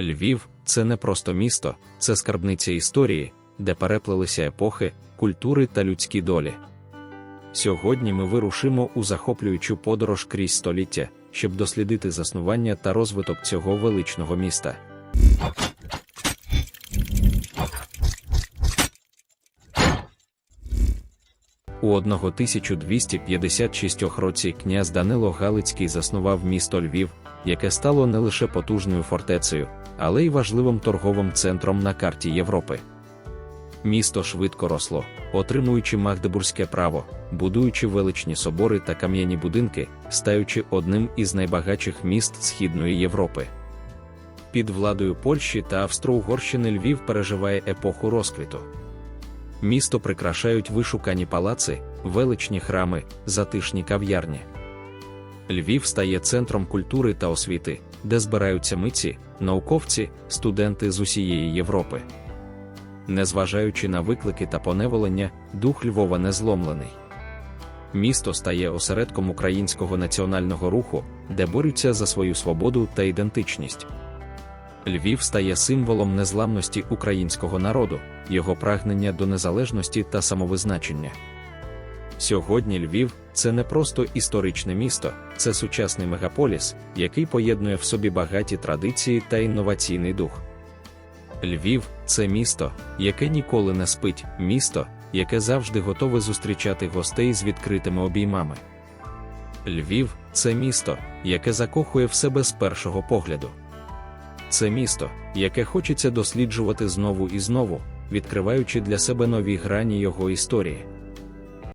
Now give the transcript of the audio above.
Львів це не просто місто, це скарбниця історії, де переплелися епохи, культури та людські долі. Сьогодні ми вирушимо у захоплюючу подорож крізь століття, щоб дослідити заснування та розвиток цього величного міста. У 1256 році князь Данило Галицький заснував місто Львів, яке стало не лише потужною фортецею, але й важливим торговим центром на карті Європи. Місто швидко росло, отримуючи магдебурзьке право, будуючи величні собори та кам'яні будинки, стаючи одним із найбагатших міст Східної Європи. Під владою Польщі та Австро-Угорщини Львів переживає епоху розквіту. Місто прикрашають вишукані палаци, величні храми, затишні кав'ярні. Львів стає центром культури та освіти, де збираються митці, науковці, студенти з усієї Європи. Незважаючи на виклики та поневолення, дух Львова не зломлений. Місто стає осередком українського національного руху, де борються за свою свободу та ідентичність. Львів стає символом незламності українського народу, його прагнення до незалежності та самовизначення. Сьогодні Львів це не просто історичне місто, це сучасний мегаполіс, який поєднує в собі багаті традиції та інноваційний дух. Львів це місто, яке ніколи не спить, місто, яке завжди готове зустрічати гостей з відкритими обіймами. Львів це місто, яке закохує в себе з першого погляду. Це місто, яке хочеться досліджувати знову і знову, відкриваючи для себе нові грані його історії.